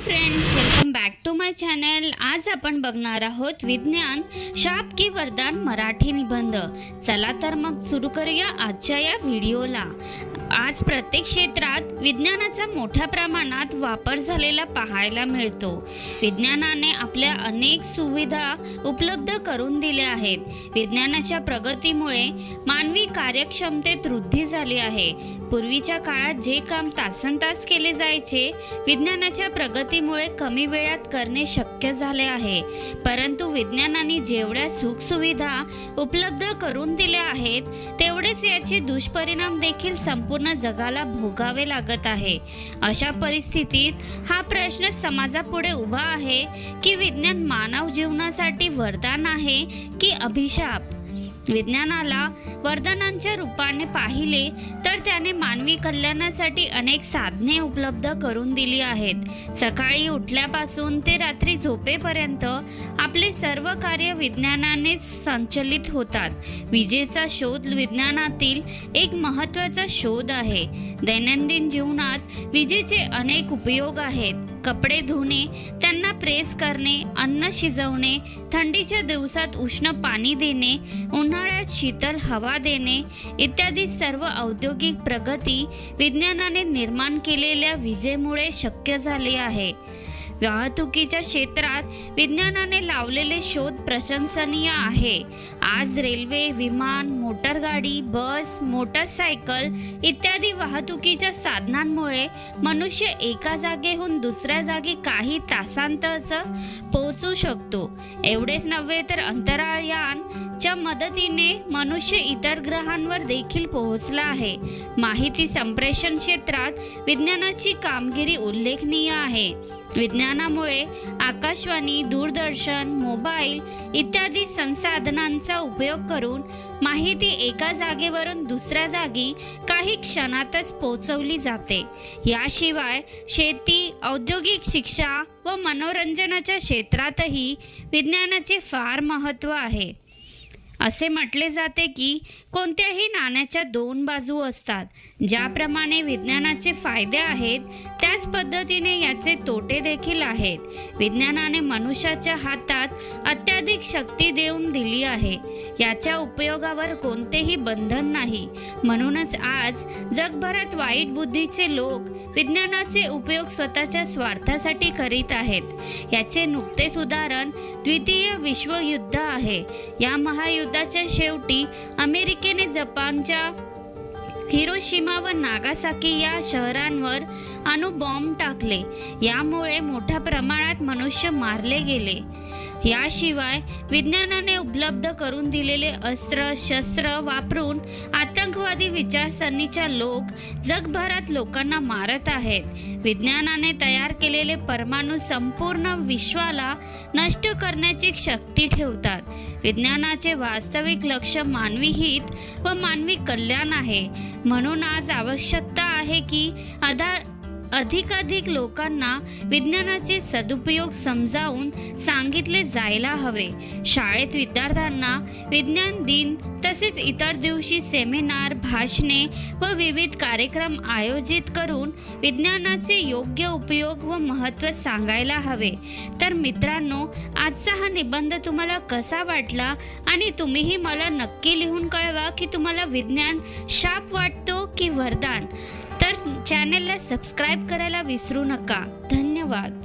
Friends welcome back to my channel आज आपण बघणार आहोत विज्ञान शाप की वरदान मराठी निबंध चला तर मग सुरू करूया आजच्या या व्हिडिओला आज प्रत्येक क्षेत्रात विज्ञानाचा मोठ्या प्रमाणात वापर झालेला पाहायला मिळतो. विज्ञानाने आपल्या अनेक सुविधा उपलब्ध करून दिल्या आहेत. विज्ञानाच्या प्रगतीमुळे मानवी कार्यक्षमतेत वृद्धी झाली आहे. पूर्वीच्या काळात जे काम तासन तास केले जायचे विज्ञानाच्या प्रगतीमुळे कमी वेळात करणे शक्य झाले आहे. परंतु विज्ञानाने जेवढ्या सुखसुविधा उपलब्ध करून दिल्या आहेत तेवढेच याचे दुष्परिणाम देखील संपूर्ण जगाला भोगावे लागत आहे. अशा परिस्थितीत हा प्रश्न समाजापुढे उभा आहे की विज्ञान मानव जीवनासाठी वरदान आहे की अभिशाप? विज्ञानाला वरदानांच्या रूपाने पाहिले तर त्याने मानवी कल्याणासाठी अनेक साधने उपलब्ध करून दिली आहेत. सकाळी उठल्यापासून ते रात्री झोपेपर्यंत आपले सर्व कार्य विज्ञानानेच संचलित होतात. विजेचा शोध विज्ञानातील एक महत्त्वाचा शोध आहे. दैनंदिन जीवनात विजेचे अनेक उपयोग आहेत. कपडे धुणे त्यांना प्रेस करणे अन्न शिजवणे थंडीच्या दिवसात उष्ण पाणी देणे उन्हाळ्यात शीतल हवा देणे इत्यादी सर्व औद्योगिक प्रगती विज्ञानाने निर्माण केलेल्या विजेमुळे शक्य झाली आहे. वाहतुकीच्या क्षेत्रात विज्ञानाने लावलेले शोध प्रशंसनीय आहे. आज रेल्वे विमान मोटरगाडी बस मोटरसायकल इत्यादी वाहतुकीच्या साधनांमुळे मनुष्य एका जागेहून दुसऱ्या जागी काही तासांतच पोहोचू शकतो. एवढेच नव्हे तर अंतराळयानच्या मदतीने मनुष्य इतर ग्रहांवर देखील पोहोचला आहे. माहिती संप्रेषण क्षेत्रात विज्ञानाची कामगिरी उल्लेखनीय आहे. विज्ञानामुळे आकाशवाणी दूरदर्शन मोबाईल इत्यादी संसाधनांचा उपयोग करून माहिती एका जागेवरून दुसऱ्या जागी काही क्षणातच पोचवली जाते. याशिवाय शेती औद्योगिक शिक्षा व मनोरंजनाच्या क्षेत्रातही विज्ञानाचे फार महत्त्व आहे. असे म्हटले जाते की कोणत्याही नाण्याच्या दोन बाजू असतात. ज्याप्रमाणे विज्ञानाचे फायदे आहेत त्याच पद्धतीने याचे तोटे देखील आहेत. विज्ञानाने मनुष्याच्या हातात अत्याधिक शक्ती देऊन दिली आहे. याच्या उपयोगावर कोणतेही बंधन नाही. म्हणूनच आज जगभरात वाईट बुद्धीचे लोक विज्ञानाचे उपयोग स्वतःच्या स्वार्थासाठी करीत आहेत. याचे नुकतेच उदाहरण द्वितीय विश्वयुद्ध आहे. या महायुद्ध युद्धाच्या शेवटी अमेरिकेने जपानच्या हिरोशिमा व नागासाकी या शहरांवर अणुबॉम्ब टाकले. यामुळे मोठ्या प्रमाणात मनुष्य मारले गेले. याशिवाय विज्ञानाने उपलब्ध करून दिलेले अस्त्र शस्त्र वापरून आतंकवादी विचारसरणीच्या लोक जगभरात लोकांना मारत आहेत. विज्ञानाने तयार केलेले परमाणू संपूर्ण विश्वाला नष्ट करण्याची शक्ती ठेवतात. विज्ञानाचे वास्तविक लक्ष मानवी हित व मानवी कल्याण आहे. म्हणून आज आवश्यकता आहे की अधा अधिकाधिक लोकांना विज्ञानाचे सदुपयोग समजावून सांगितले जायला हवे. शाळेत विद्यार्थ्यांना विज्ञान दिन तसेच इतर दिवशी सेमिनार भाषणे व विविध कार्यक्रम आयोजित करून विज्ञानाचे योग्य उपयोग व महत्त्व सांगायला हवे. तर मित्रांनो आजचा हा निबंध तुम्हाला कसा वाटला आणि तुम्हीही मला नक्की लिहून कळवा की तुम्हाला विज्ञान शाप वाटतो की वरदान. तर चॅनलला सबस्क्राईब करायला विसरू नका. धन्यवाद.